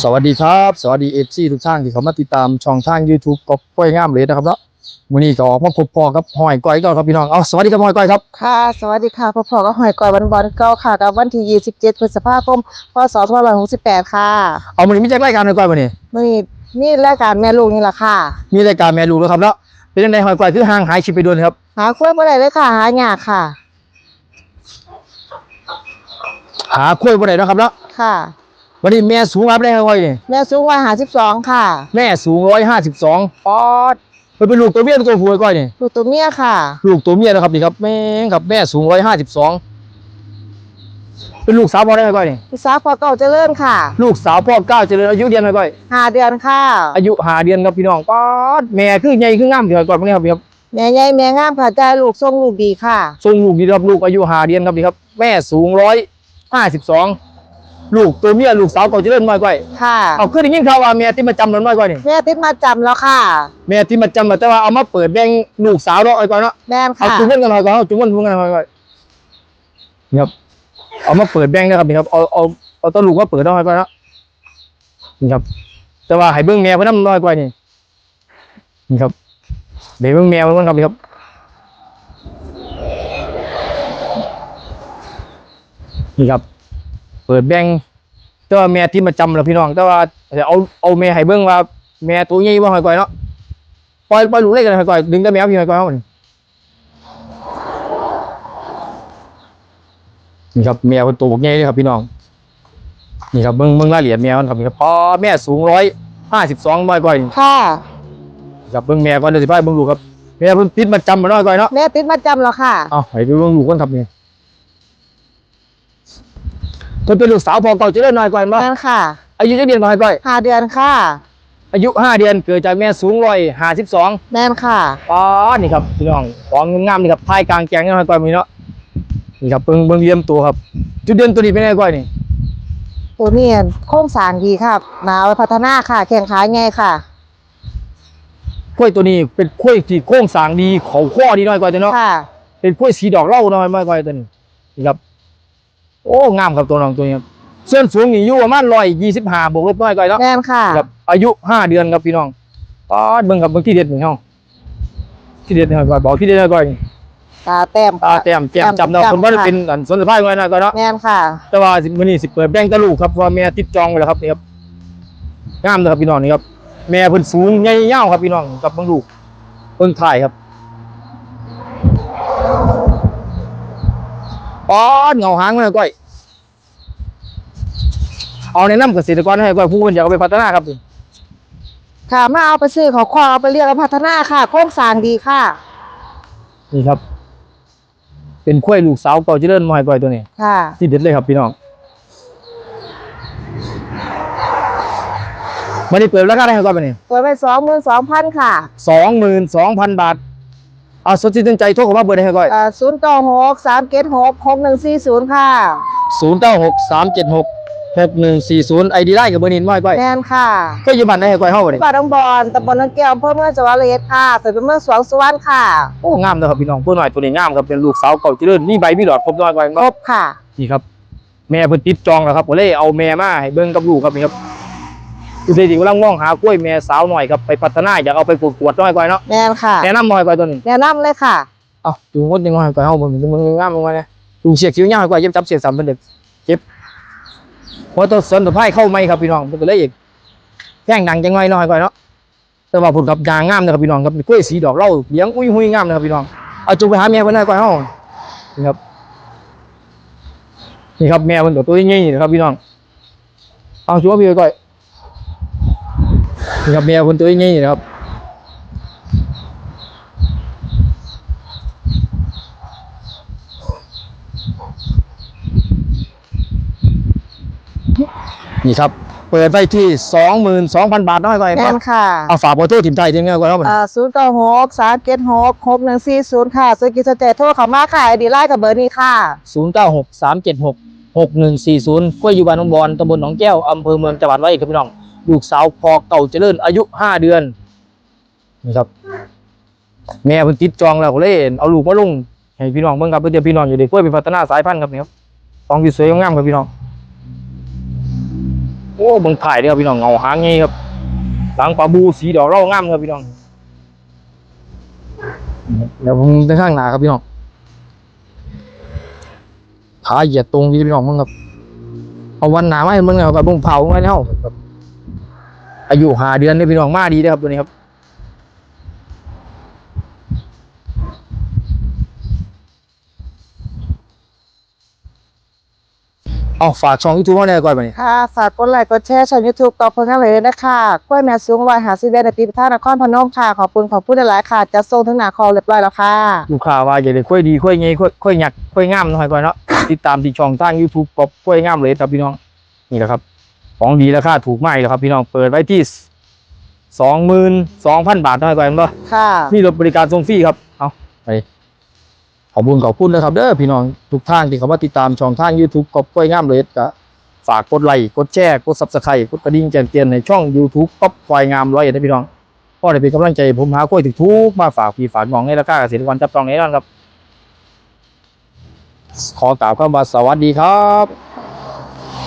สวัสดีครับ สวัสดีเอฟซีทุกท่านที่เขามาติดตามช่องทาง YouTube ก็ก้อยงามเลยนะครับเนาะวันนี้ก็ออกมาพบพอกับหอยก้อยก็ครับพี่น้องเอาสวัสดีครับหอยก้อยครับค่ะ สวัสดีค่ะพ่อพ่อก็หอยก่อยวันบอลเก้าค่ะกับวันที่27พฤษภาคมพศ2568ค่ะเอาวันนี้มีแจ็ครายการหอยก้อยวันนี้มื่อนี้นี่รายการแม่ลูกนี่แหละค่ะ มีรายการแม่ลูกแล้วครับเนาะเป็นยังไงหอยก้อยคือห่างหายชิปไปโดนครับหาคุ้ยเมื่อไรเลยค่ะหายากค่ะ หาคุ้ยบ่ได้เนาะครับเนาะค่ะ วันนี้แม่สูงรับได้หอยก้อยนี่แม่สูงวัยหา12ค่ะ แม่สูงร้อยห้าสิบสองปอดเพิ่นเป็นลูกตัวเมียตัวผู้หอยก้อยนี่ลูกตัวเมียค่ะ ลูกตัวเมียนะครับนี่ครับแม่งครับแม่สูงร้อยห้าสิบสองเป็นลูกสาวพ่อได้หอยก้อยนี่พี่สาวพอเก่าเจริญค่ะ ลูกสาวพ่อเก้าเจริญอายุเดือนหอยก้อยหาเดือนค่ะ อายุหาเดือนครับพี่น้องป๊อดแม่คือใหญ่คืองามเดี๋ยวก่อนพวกนี้ครับพี่ครับแม่ใหญ่แม่งามค่ะใจลูกทรงลูกดีค่ะทรงลูกดีครับลูกอายุหาเดือนครับพี่ครับ แม่สูงร้อยห้าสิบสอง ลูกตัวเมียลูกสาวเก่าเจริญน้อยกว่าค่ะ เอาขึ้นอย่างนี้ข่าวว่าแม่ที่มาจำน้อยกว่านี่แม่ติดมาจำแล้วค่ะ แม่ที่มาจำแต่ว่าเอามาเปิดแบ่งลูกสาวน้อยกว่าเนาะแม่นเอาค่ะจุ่มเงินกันหน่อยก่อนเอาจุ่มเงินจุ่มเงินหน่อยก่อนนี่ครับเอามาเปิดแบ่งนะครับนี่ครับเอาเอาเอาตัวลูกมาเปิดน้อยกว่าเนาะนี่ครับ แต่ว่าให้เบิ่งแม่เพิ่นนำน้อยกว่านี่นี่ครับเดี๋ยวเบิ่งแม่เพิ่นครับนี่ครับนี่ครับ เปิดแบ่งแต่ว่าแม่ที่มาจำแล้วพี่น้อง แต่ว่าเอาเอาแม่ให้เบิ่งว่า แม่ตัวใหญ่บ่หอยก่อยเนาะปล่อยปล่อยลูกเล็กกันหอยก่อยดึงแต่แมวพี่หอยก่อยเอานี่นี่ครับแมวเป็นตัวบักใหญ่เลยครับพี่น้องนี่ครับเบิ่งเบิ่งรายละเอียดแมวมันครับนี่ครับพอแม่สูงร้อยห้าสิบสองร้อยก่อยนี่ค่ะครับเบิ่งแม่ก่อนเดี๋ยวสิพาไปเบิ่งลูกครับแม่เพิ่นติดมาจำมาน้อยก่อยเนาะแม่ติดมาจำแล้วค่ะเอาให้ไปเบิ่งลูกก่อนครับนี่ เพิ่นเป็นลูกสาวพอเก่าเจะได้น้อยก่อยมั้แม่นค่ะ อายุจะเดือนน้อยก่อยหาเดือนค่ะ อายุห้าเดือนเกิดจากแม่สูงร้อยห้าสิบสองแม่นค่ะอ๋อนี่ครับพี่น้องของงามๆนี่ครับพายกลางแกงน้อยก่อยมีเนาะนี่ครับเบิ่งเบิ่งเยี่ยมตัวครับ จุดเด่นตัวนี้เป็นไงก่อยนี่ตัวนี้โค้งสร้างดีครับนาเอาไปพัฒนาค่ะ แข่งขายไงค่ะ กล้วยตัวนี้เป็นกล้วยที่โค้งสร้างดีเขาข้อดีน้อยก่อยตัวเนาะ ค่ะ เป็นกล้วยสีดอกเหล้าน้อยน้อยก่อยตัวนี้นี่ครับ โอ้งามครับตัวน้องตัวนี้ครับส่วนสูงนี่อยู่ประมาณร้อยยี่สิบห้าบวกลบน้อยก่อยเนาะแม่นค่ะครับอายุห้าเดือนครับพี่น้องปอดเบิ่งครับเบิ่งที่เด็ดหนึ่งห้องที่เด็ดหน่อยก่อนบอกที่เด็ดหน่อยก่อนตาแต้มตาแต้มแจ่มจำเนาะจำคนว่าค่ะเป็นอันสนสะพายไว้หน่อยก่อนเนาะแม่นค่ะ แต่ว่าสิมื้อนี้สิเปิดแบ่งตะลูกครับเพราะว่าแม่ติดจองไว้แล้วครับนี่ครับงามเลยครับพี่น้องนี่ครับแม่เพิ่นสูงใหญ่ยาวครับพี่น้องกับเบิ่งลูกเบิ่งถ่ายครับ ปอดเงาหางมันก้อย เอาแนะนำเกษตรกรให้ก้อยผู้เพิ่นอยากเอาไปพัฒนาครับค่ะมาเอาไปซื้อเขาควาเอาไปเรียกเอาพัฒนาค่ะ โค้งสร้างดีค่ะ นี่ครับ เป็นข้วยลูกสาวเก่าเจริญมอยก้อยตัวนี้ค่ะ ที่เด็ดเลยครับพี่น้องมันนี้เปิดราคาได้ครับก้อยไปนี่ตัวไปสองหมื่นสองพันค่ะสองหมื่นสองพันบาทเอาสดชื่นใจโทรเข้ามาเบอร์ได้ครับก้อยศูนย์ต่อหกสามเกตหกหกหนึ่งสี่ศูนย์ค่ะศูนย์เก้าหกสามเจ็ดหกหกหนึ่งสี่ศูนย์ไอดีไลน์กับเบอร์นี้มอยก้อยแม่นค่ะก็อยู่บ้านได้ครับก้อยเฮาบ่นี่บ้านดงบอนตำบลนังแก้วอำเภอเมืองจังหวัดระยองค่ะเสร็จเป็นเมืองสวงสุวรรณค่ะโอ้งามเลยครับพี่น้องผู้น้อยตัวนี้งามครับเป็นลูกสาวเก่าเจริญมีใบมีหลอดครบน้อยก้อยครบค่ะนี่ครับ แม่เพิ่นติดจองแล้วครับก็เลยเอาแม่มาให้เบิ่งกับลูกครับนี่ครับ คือสิกำลังมองหากล้วยแม่สาวหน่อยครับไปพัฒนาอยากเอาไปประกวดน้อยก้อยเนาะแม่นค่ะแนะนำหน่อยก้อยตัวนี้แนะนำเลยค่ะเอ้าจูงมดยังไงก้อยเฮาบ่มีมึงงามลงมาเนี่ยจูงเสียกคิ้วยาวก้อยเย็บจับเสียกสามเป็นเด็กเจ็บหัวตัวสนตัวไผ่เข้าไหมครับพี่น้องมันก็เลยอีกแข้งดังจังไงน้อยก้อยเนาะแต่ว่าผลกับยางงามนะครับพี่น้องครับกล้วยสีดอกเหล้าเลี้ยงอุ้ยหุยงามนะครับพี่น้องเอาจูงไปหาแม่เพิ่นได้ก้อยเฮานี่ครับนี่ครับแม่เพิ่นตัวตัวใหญ่ๆนะครับพี่น้องเอาจูงมาพี่ไว้ก้อย นี่ครับแม่เพิ่นตัวใหญ่ๆนะครับนี่ครับ เปิดไว้ที่สองหมื่นสองพันบาทน้อยกว่าแม่นค่ะเอาฝากเบอร์โทรถิ่มไทยทิ้งไว้ก่อนแล้วมันอ่าศูนย์ต่อหกสามเกตหกหกหนึ่งสี่ศูนย์ค่ะสกิจเจโทรเขามาค่ะไอดีไลน์กับเบอร์นี้ค่ะศูนย์เก้าหกสามเจ็ดหกหกหนึ่งสี่ศูนย์กล้วยอยู่บ้านหนองบอนตำบลหนองแก้ว อำเภอเมืองจังหวัดร้อยเอ็ดครับพี่น้อง ลูกสาวพอเก่าเจริญอายุห้าเดือนนี่ครับ แม่เพิ่นติดจองแล้วก็เลยเอาลูกมาลงให้พี่น้องเบิ่งครับเพื่อพี่น้องอยู่ดีกล้วยเป็นพัฒนาสายพันธุ์ครับนี่ครับองที่สวยงามครับพี่น้องโอ้เบิ่งถ่ายเด้อครับพี่น้องเงาหางไงครับ หลังปลาบูสีดอกเร่างามครับพี่น้องเดี๋ยวผมไปข้างหน้าครับพี่น้องขาเหยียดตรงพี่น้องมึงครับเอาวันหนามาให้มึงเอากับลุงเผาไว้แล้ว อายุหาเดือนนี่พี่น้องมาดีเด้อครับตัวนี้ครับ เอาฝากช่องยูทูบเขาได้ก่อนไปนี่ค่ะฝากกดไลค์กดแชร์ช่อง YouTube ต่อผลงานเลยนะคะกล้วยแม่สูงวัยหาซีเวนในปีพิธานครพนมค่ะ ขอบคุณขอบคุณหลายๆค่ะ จะส่งถึงหนาคอเรียบร้อยแล้วค่ะลูกค้าว่าอย่าได้ค่อยดีค่อยไงค่อยค่อยหยักค่อยงามหน่อยก่อนเนาะติดตามที่ช่องทาง YouTube ป๊อปค่อยงามเลยครับพี่น้องนี่แหละครับ ของดีราคาถูกมากเลยครับพี่น้องเปิดไว้ที่สองหมื่นสองพันบาทเท่าไหร่ก่อนบ่ค่ะมีรถบริการส่งฟรีครับเอาไปขอบคุณขอบคุณนะครับเด้อพี่น้องทุกท่านที่เข้ามาติดตามช่องทาง YouTube ก๊อปค่อยงามเลยก็ฝากกดไลค์กดแชร์กด Subscribe กดกระดิ่งแจ้งเตือนในช่อง YouTube ก๊อปค่อยงามร้อยเอ็ดนะพี่น้องก็ได้เป็นกำลังใจให้ผมหาค่อยถึกทุกมาฝากพี่ฝากน้องในราคาเกษตรกรจับต้องแน่นอนครับ ขอกล่าวคำว่าสวัสดีครับ